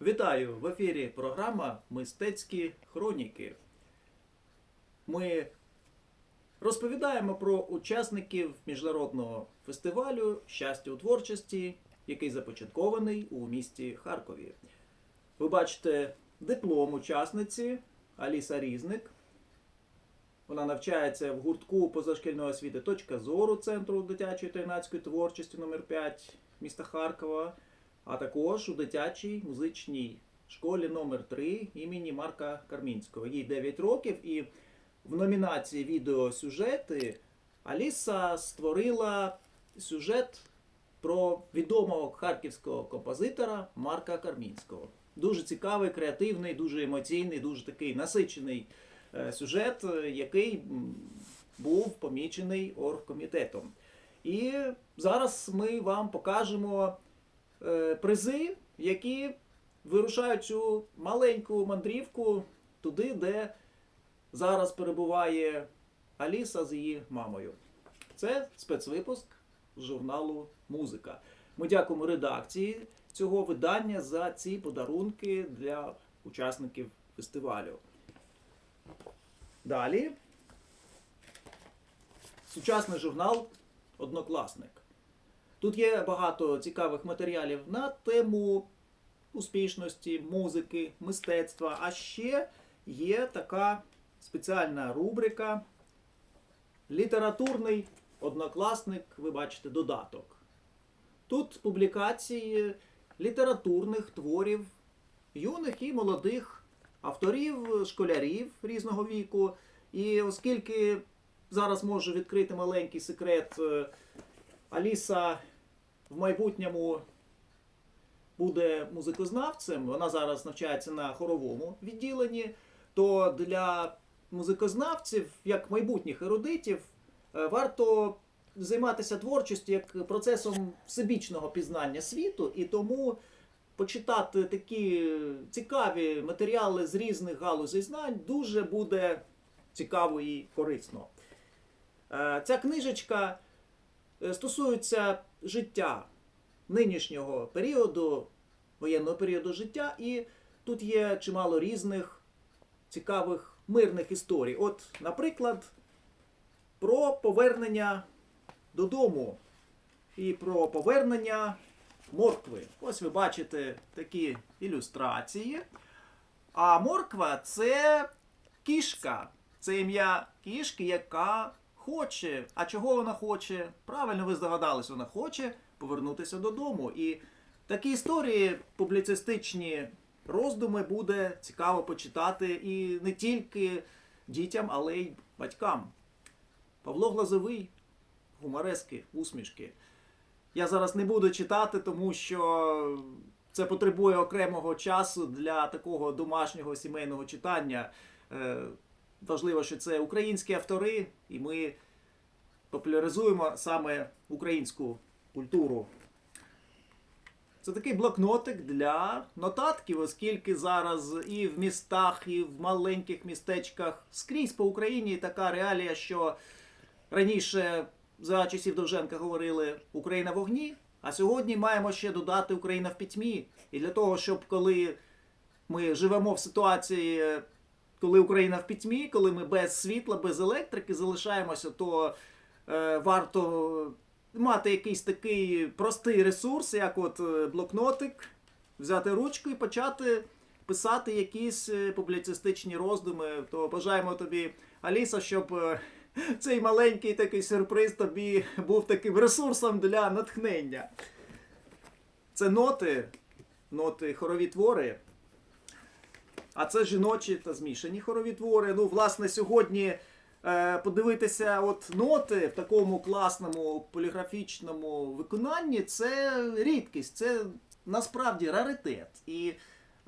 Вітаю в ефірі програма Мистецькі хроніки. Ми розповідаємо про учасників міжнародного фестивалю Щастя у творчості, який започаткований у місті Харкові. Ви бачите диплом учасниці Аліса Різник. Вона навчається в гуртку позашкільної освіти Точка зору Центру дитячої та юнацької творчості номер 5 міста Харкова, а також у дитячій музичній школі номер 3 імені Марка Кармінського. Їй 9 років, і в номінації відеосюжети Аліса створила сюжет про відомого харківського композитора Марка Кармінського. Дуже цікавий, креативний, дуже емоційний, дуже такий насичений е, сюжет, е, який був помічений оргкомітетом. І зараз ми вам покажемо призи, які вирушають цю маленьку мандрівку туди, де зараз перебуває Аліса з її мамою. Це спецвипуск з журналу Музика. Ми дякуємо редакції цього видання за ці подарунки для учасників фестивалю. Далі. Сучасний журнал Однокласник. Тут є багато цікавих матеріалів на тему успішності, музики, мистецтва. А ще є така спеціальна рубрика Літературний однокласник, ви бачите, додаток. Тут публікації літературних творів юних і молодих авторів, школярів різного віку. І оскільки зараз можу відкрити маленький секрет, е, Аліса в майбутньому буде музикознавцем, вона зараз навчається на хоровому відділенні, то для музикознавців, як майбутніх ерудитів, е, варто займатися творчістю як процесом всебічного пізнання світу, і тому почитати такі цікаві матеріали з різних галузей знань дуже буде цікаво і корисно. Е, Ця книжечка е, стосується життя нинішнього періоду, воєнного періоду життя, і тут є чимало різних цікавих мирних історій. От, наприклад, про повернення додому і про повернення моркви. Ось ви бачите такі ілюстрації. А морква це кішка. Це ім'я кішки, яка хоче. А чого вона хоче? Правильно ви здогадались, вона хоче повернутися додому. І такі історії, публіцистичні роздуми буде цікаво почитати і не тільки дітям, але й батькам. Павло Глазовий, гуморески, усмішки. Я зараз не буду читати, тому що це потребує окремого часу для такого домашнього сімейного читання. Важливо, що це українські автори, і ми популяризуємо саме українську культуру. Це такий блокнотик для нотатків, оскільки зараз і в містах, і в маленьких містечках скрізь по Україні така реалія, що раніше за часів Довженка говорили Україна в огні, а сьогодні маємо ще додати Україна в пітьмі. І для того, щоб коли ми живемо в ситуації, коли Україна в пітьмі, коли ми без світла, без електрики залишаємося, то е, варто мати якийсь такий простий ресурс, як от е, блокнотик, взяти ручку і почати писати якісь е, публіцистичні роздуми. То бажаємо тобі, Аліса, щоб е, цей маленький такий сюрприз тобі був таким ресурсом для натхнення. Це ноти, ноти хорові твори. А це жіночі та змішані хорові твори. Ну, власне, сьогодні е, подивитися от ноти в такому класному поліграфічному виконанні це рідкість, це насправді раритет. І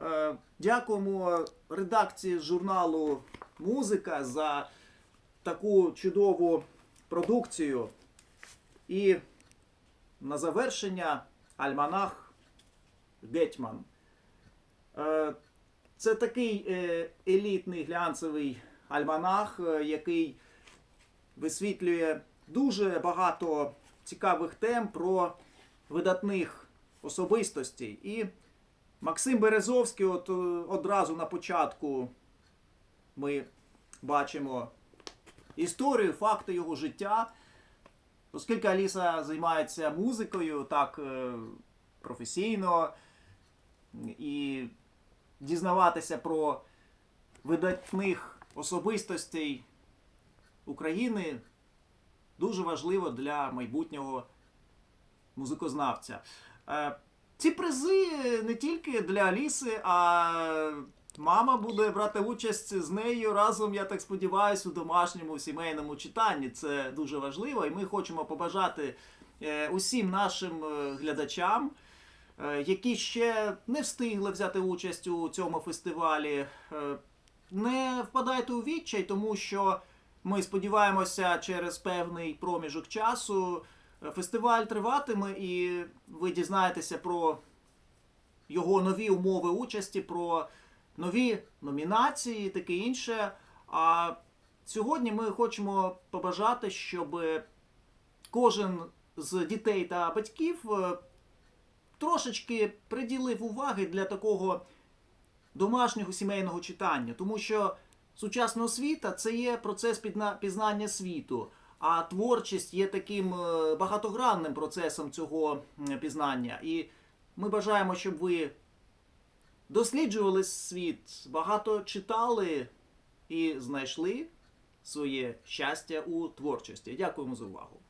е, дякуємо редакції журналу Музика за таку чудову продукцію. І на завершення Альманах Гетьман. Е, Це такий е, елітний глянцевий альманах, е, який висвітлює дуже багато цікавих тем про видатних особистостей. І Максим Березовський, от е, одразу на початку ми бачимо історію, факти його життя. Оскільки Аліса займається музикою так професійно і дізнаватися про видатних особистостей України дуже важливо для майбутнього музикознавця. Е, Ці призи не тільки для Аліси, а мама буде брати участь з нею разом, я так сподіваюся, у домашньому сімейному читанні. Це дуже важливо, і ми хочемо побажати е, усім нашим е, глядачам, які ще не встигли взяти участь у цьому фестивалі. е, Не впадайте у відчай, тому що ми сподіваємося, через певний проміжок часу е, фестиваль триватиме, і ви дізнаєтеся про його нові умови участі, про нові номінації, таке інше. А сьогодні ми хочемо побажати, щоб кожен з дітей та батьків е, трошечки приділив уваги для такого домашнього сімейного читання, тому що сучасна освіта це є процес пізнання світу, а творчість є таким е, багатогранним процесом цього пізнання. І ми бажаємо, щоб ви досліджували світ, багато читали і знайшли своє щастя у творчості. Дякуємо за увагу.